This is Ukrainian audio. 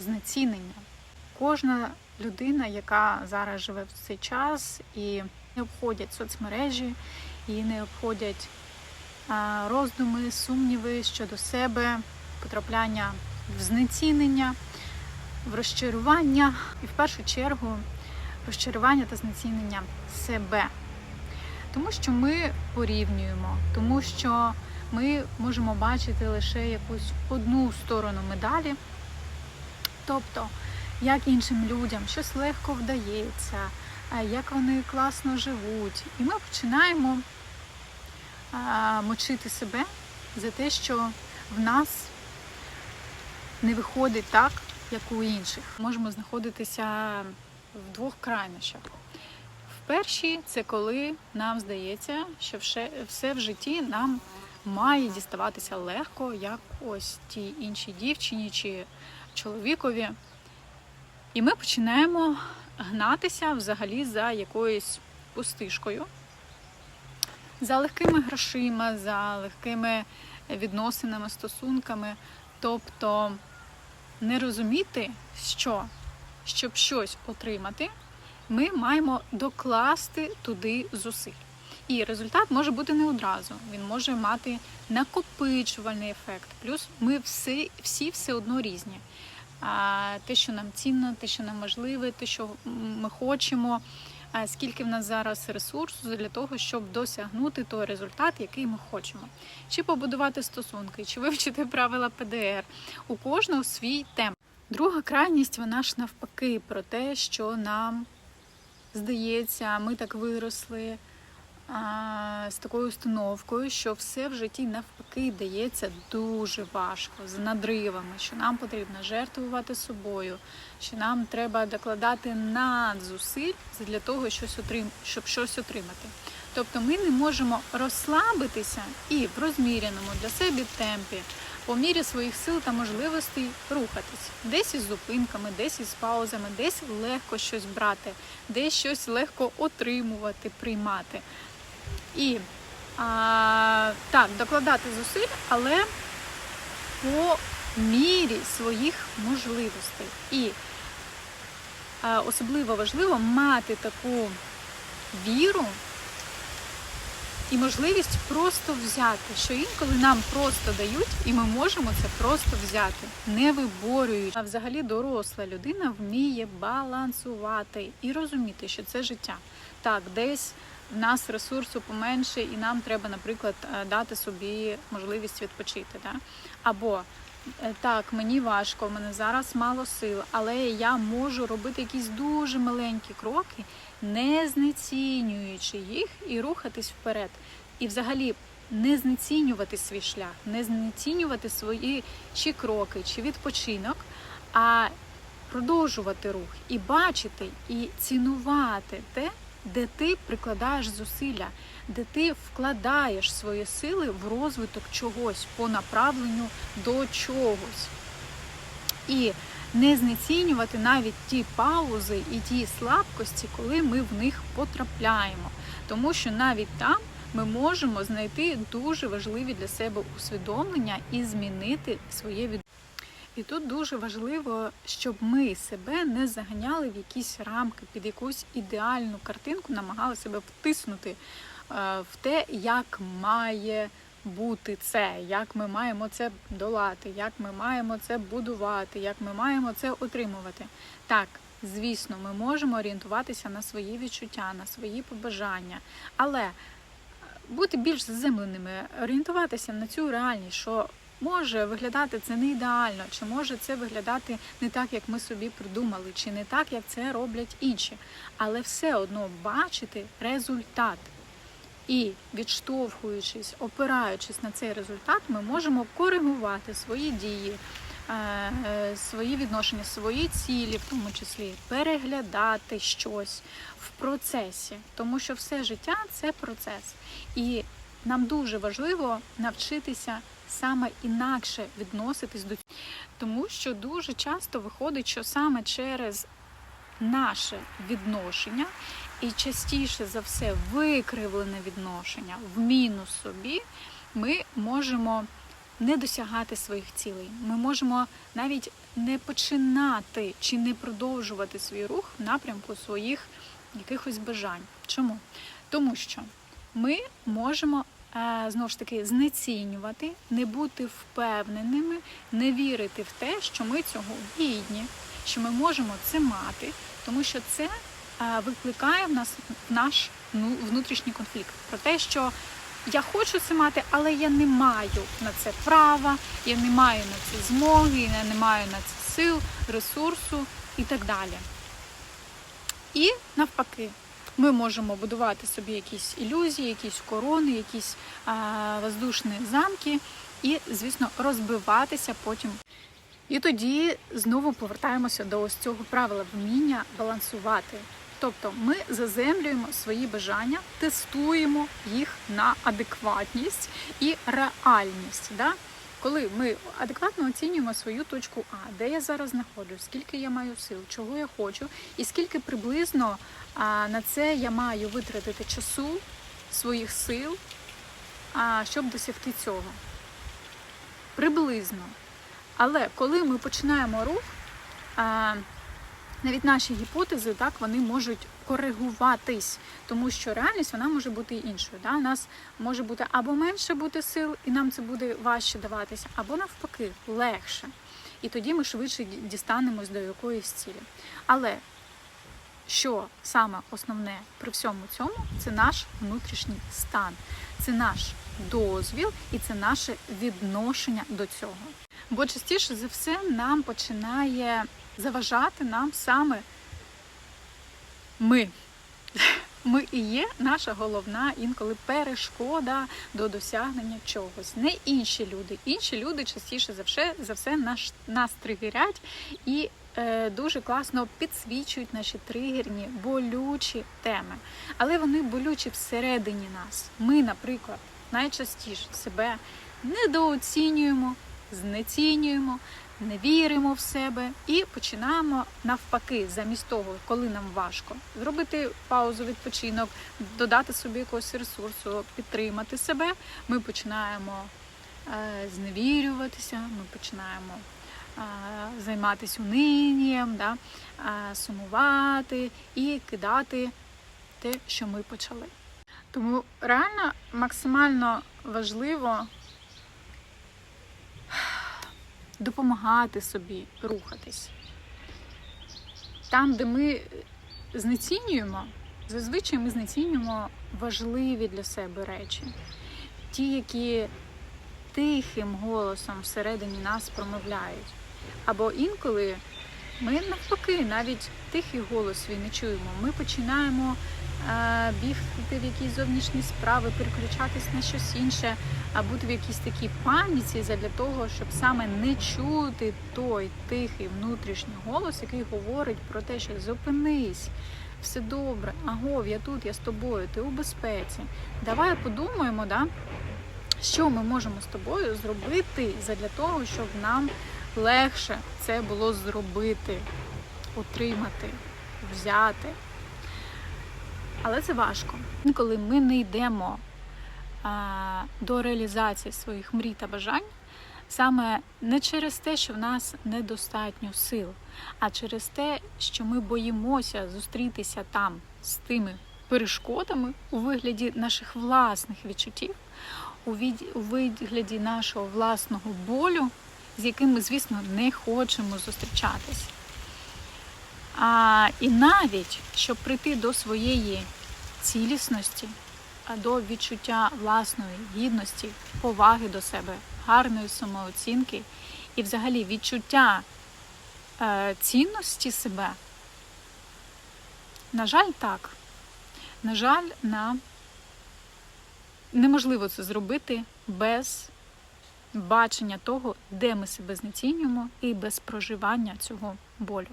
знецінення. Кожна людина, яка зараз живе в цей час і не обходять соцмережі, і не обходять роздуми, сумніви щодо себе, потрапляння в знецінення, в розчарування і в першу чергу розчарування та знецінення себе. Тому що ми порівнюємо, тому що ми можемо бачити лише якусь одну сторону медалі, тобто як іншим людям щось легко вдається, як вони класно живуть. І ми починаємо мочити себе за те, що в нас не виходить так, як у інших. Можемо знаходитися в двох крайнощах. В першій це коли нам здається, що все в житті нам має діставатися легко, як ось тій іншій дівчині чи чоловікові. І ми починаємо гнатися взагалі за якоюсь пустишкою, за легкими грошима, за легкими відносинами, стосунками. Тобто не розуміти, що щоб щось отримати, ми маємо докласти туди зусиль. І результат може бути не одразу. Він може мати накопичувальний ефект. Плюс ми всі, всі все одно різні. Те, що нам цінно, те, що нам важливе, те, що ми хочемо, скільки в нас зараз ресурсу для того, щоб досягнути той результат, який ми хочемо. Чи побудувати стосунки, чи вивчити правила ПДР. У кожного свій темп. Друга крайність, вона ж навпаки про те, що нам здається, ми так виросли з такою установкою, що все в житті навпаки дається дуже важко, з надривами, що нам потрібно жертвувати собою, що нам треба докладати надзусиль для того, щось отрим... щоб щось отримати. Тобто ми не можемо розслабитися і в розміряному для себе темпі, по мірі своїх сил та можливостей рухатись. Десь із зупинками, десь із паузами, десь легко щось брати, десь щось легко отримувати, приймати. І а, так, докладати зусиль, але по мірі своїх можливостей. І а, особливо важливо мати таку віру і можливість просто взяти, що інколи нам просто дають, і ми можемо це просто взяти, не виборюючи. А взагалі доросла людина вміє балансувати і розуміти, що це життя. Так, десь в нас ресурсу поменше, і нам треба, наприклад, е, дати собі можливість відпочити. Да? Або е, так, мені важко, в мене зараз мало сил, але я можу робити якісь дуже маленькі кроки, не знецінюючи їх і рухатись вперед. І взагалі не знецінювати свій шлях, не знецінювати свої чи кроки, чи відпочинок, а продовжувати рух і бачити, і цінувати те, де ти прикладаєш зусилля, де ти вкладаєш свої сили в розвиток чогось по направленню до чогось. І не знецінювати навіть ті паузи і ті слабкості, коли ми в них потрапляємо. Тому що навіть там ми можемо знайти дуже важливі для себе усвідомлення і змінити своє від. І тут дуже важливо, щоб ми себе не заганяли в якісь рамки, під якусь ідеальну картинку, намагали себе втиснути е, в те, як має бути це, як ми маємо це долати, як ми маємо це будувати, як ми маємо це отримувати. Так, звісно, ми можемо орієнтуватися на свої відчуття, на свої побажання, але бути більш заземленими, орієнтуватися на цю реальність, що може виглядати це не ідеально, чи може це виглядати не так, як ми собі придумали, чи не так, як це роблять інші, але все одно бачити результат. І відштовхуючись, опираючись на цей результат, ми можемо коригувати свої дії, е, е, свої відношення, свої цілі, в тому числі переглядати щось в процесі, тому що все життя це процес. І нам дуже важливо навчитися саме інакше відноситись до. Тому що дуже часто виходить, що саме через наше відношення і частіше за все викривлене відношення в мінус собі, ми можемо не досягати своїх цілей. Ми можемо навіть не починати чи не продовжувати свій рух в напрямку своїх якихось бажань. Чому? Тому що ми можемо знову ж таки знецінювати, не бути впевненими, не вірити в те, що ми цього гідні, що ми можемо це мати, тому що це викликає в нас наш ну, внутрішній конфлікт про те, що я хочу це мати, але я не маю на це права, я не маю на це змоги, я не маю на це сил, ресурсу і так далі. І навпаки, ми можемо будувати собі якісь ілюзії, якісь корони, якісь а, воздушні замки, і, звісно, розбиватися потім. І тоді знову повертаємося до ось цього правила вміння балансувати. Тобто ми заземлюємо свої бажання, тестуємо їх на адекватність і реальність. Да? Коли ми адекватно оцінюємо свою точку А, де я зараз знаходжусь, скільки я маю сил, чого я хочу, і скільки приблизно на це я маю витратити часу, своїх сил, щоб досягти цього. Приблизно. Але коли ми починаємо рух, навіть наші гіпотези так вони можуть коригуватись, тому що реальність вона може бути іншою. Да? У нас може бути або менше бути сил, і нам це буде важче даватися, або навпаки, легше. І тоді ми швидше дістанемось до якоїсь цілі. Але що саме основне при всьому цьому, це наш внутрішній стан, це наш дозвіл і це наше відношення до цього. Бо частіше за все нам починає заважати нам саме ми. Ми і є наша головна інколи перешкода до досягнення чогось. Не інші люди. Інші люди частіше за все, за все наш, нас тригерять і е, дуже класно підсвічують наші тригерні, болючі теми. Але вони болючі всередині нас. Ми, наприклад, найчастіше себе недооцінюємо, знецінюємо, не віримо в себе і починаємо навпаки, замість того, коли нам важко, зробити паузу, відпочинок, додати собі якогось ресурсу, підтримати себе. Ми починаємо е, зневірюватися, ми починаємо е, займатися унинням, да, е, сумувати і кидати те, що ми почали. Тому реально максимально важливо допомагати собі рухатись. Там, де ми знецінюємо, зазвичай ми знецінюємо важливі для себе речі, ті, які тихим голосом всередині нас промовляють. Або інколи ми навпаки навіть тихий голос свій не чуємо. Ми починаємо е, бігти в якісь зовнішні справи, переключатись на щось інше, а бути в якійсь такій паніці для того, щоб саме не чути той тихий внутрішній голос, який говорить про те, що зупинись, все добре, агов, я тут, я з тобою, ти у безпеці. Давай подумаємо, да, що ми можемо з тобою зробити для того, щоб нам легше це було зробити, отримати, взяти. Але це важко. Коли ми не йдемо а, до реалізації своїх мрій та бажань, саме не через те, що в нас недостатньо сил, а через те, що ми боїмося зустрітися там з тими перешкодами у вигляді наших власних відчуттів, у від- у вигляді нашого власного болю, з яким ми, звісно, не хочемо зустрічатись. А, і навіть щоб прийти до своєї цілісності, а до відчуття власної гідності, поваги до себе, гарної самооцінки і взагалі відчуття е, цінності себе. На жаль, так. На жаль, нам неможливо це зробити без бачення того, де ми себе знецінюємо, і без проживання цього болю.